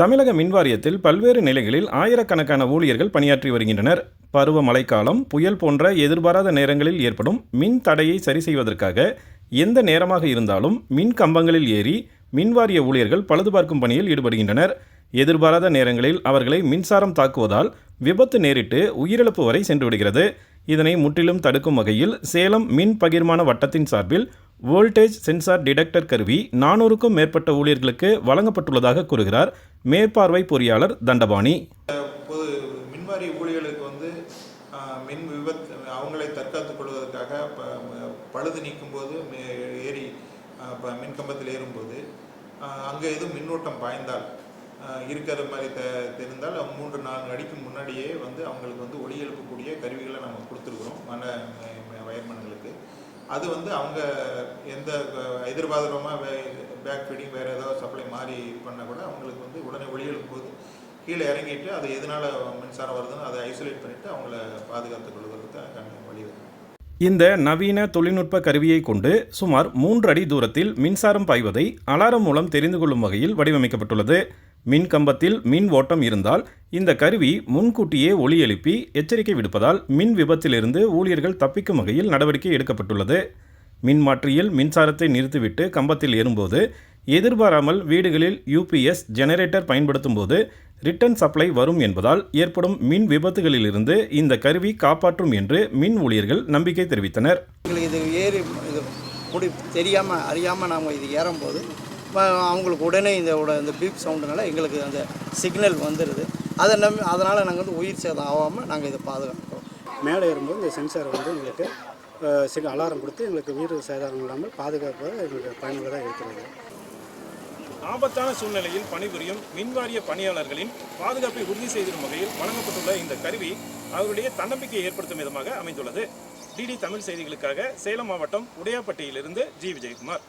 தமிழக மின்வாரியத்தில் பல்வேறு நிலைகளில் ஆயிரக்கணக்கான ஊழியர்கள் பணியாற்றி வருகின்றனர். பருவ மழைக்காலம் புயல் போன்ற எதிர்பாராத நேரங்களில் ஏற்படும் மின் தடையை சரி செய்வதற்காக எந்த நேரமாக இருந்தாலும் மின் கம்பங்களில் ஏறி மின்வாரிய ஊழியர்கள் பழுதுபார்க்கும் பணியில் ஈடுபடுகின்றனர். எதிர்பாராத நேரங்களில் அவர்களை மின்சாரம் தாக்குவதால் விபத்து நேரிட்டு உயிரிழப்பு வரை சென்றுவிடுகிறது. இதனை முற்றிலும் தடுக்கும் வகையில் சேலம் மின் பகிர்மான வட்டத்தின் சார்பில் வோல்டேஜ் சென்சார் டிடெக்டர் கருவி நானூறுக்கும் மேற்பட்ட ஊழியர்களுக்கு வழங்கப்பட்டுள்ளதாக கூறுகிறார் மேற்பார்வை பொறியாளர் தண்டபாணி. பொது மின்வாரிய ஊழியர்களுக்கு வந்து மின் விபத்து அவங்களை தற்காத்துக் கொள்வதற்காக ப- பழுது நீக்கும் போது மே- ஏறி மின்கம்பத்தில் கம்பத்தில் ஏறும்போது அங்கே எதுவும் மின்னோட்டம் பாய்ந்தால் இருக்கிற மாதிரி தெ தெரிந்தால் மூன்று நான்கு அடிக்கு முன்னாடியே வந்து அவங்களுக்கு வந்து ஒளி எழுப்பக்கூடிய கருவிகளை நம்ம கொடுத்துருக்குறோம். மன அது வந்து அவங்க எந்த எதிர்பார்த்தமாக பேக் ஃபீடிங் வேறு ஏதாவது சப்ளை மாதிரி பண்ணால் கூட அவங்களுக்கு வந்து உடனே ஒளி போது கீழே இறங்கிட்டு அது எதனால் மின்சாரம் வருதுன்னு அதை ஐசோலேட் பண்ணிவிட்டு அவங்கள பாதுகாத்துக் கொள்வதற்கு அதுக்கான வழி இந்த நவீன தொழில்நுட்ப கருவியை கொண்டு சுமார் மூன்று அடி தூரத்தில் மின்சாரம் பாய்வதை அலாரம் மூலம் தெரிந்து கொள்ளும் வகையில் வடிவமைக்கப்பட்டுள்ளது. மின் கம்பத்தில் மின் ஓட்டம் இருந்தால் இந்த கருவி முன்கூட்டியே ஒலி எழுப்பி எச்சரிக்கை விடுப்பதால் மின் விபத்திலிருந்து ஊழியர்கள் தப்பிக்கும் வகையில் நடவடிக்கை எடுக்கப்பட்டுள்ளது. மின்மாற்றியில் மின்சாரத்தை நிறுத்திவிட்டு கம்பத்தில் ஏறும்போது எதிர்பாராமல் வீடுகளில் யூபிஎஸ் ஜெனரேட்டர் பயன்படுத்தும் போது ரிட்டர்ன் சப்ளை வரும் என்பதால் ஏற்படும் மின் விபத்துகளிலிருந்து இந்த கருவி காப்பாற்றும் என்று மின் ஊழியர்கள் நம்பிக்கை தெரிவித்தனர். இது ஏறி இது தெரியாமல் அறியாமல் நாம் இது ஏறும்போது அவங்களுக்கு உடனே இந்த இந்த பீப் சவுண்டுனால எங்களுக்கு அந்த சிக்னல் வந்துடுது அதை நம்பி அதனால் நாங்கள் வந்து உயிர் சேதம் ஆகாமல் நாங்கள் இதை பாதுகாக்கிறோம். மேலே ஏறும்போது இந்த சென்சார் வந்து எங்களுக்கு சில அலாரம் கொடுத்து எங்களுக்கு உயிர் சேதாரம் இல்லாமல் பாதுகாப்பாக எங்களுக்கு பயனுள்ளதாக இருக்கிறது. ஆபத்தான சூழ்நிலையில் பணிபுரியும் மின்வாரிய பணியாளர்களின் பாதுகாப்பை உறுதி செய்திடும் வகையில் வழங்கப்பட்டுள்ள இந்த கருவி அவர்களுடைய தன்னம்பிக்கையை ஏற்படுத்தும் விதமாக அமைந்துள்ளது. டிடி தமிழ் செய்திகளுக்காக சேலம் மாவட்டம் உடையாப்பட்டியிலிருந்து ஜி. விஜயகுமார்.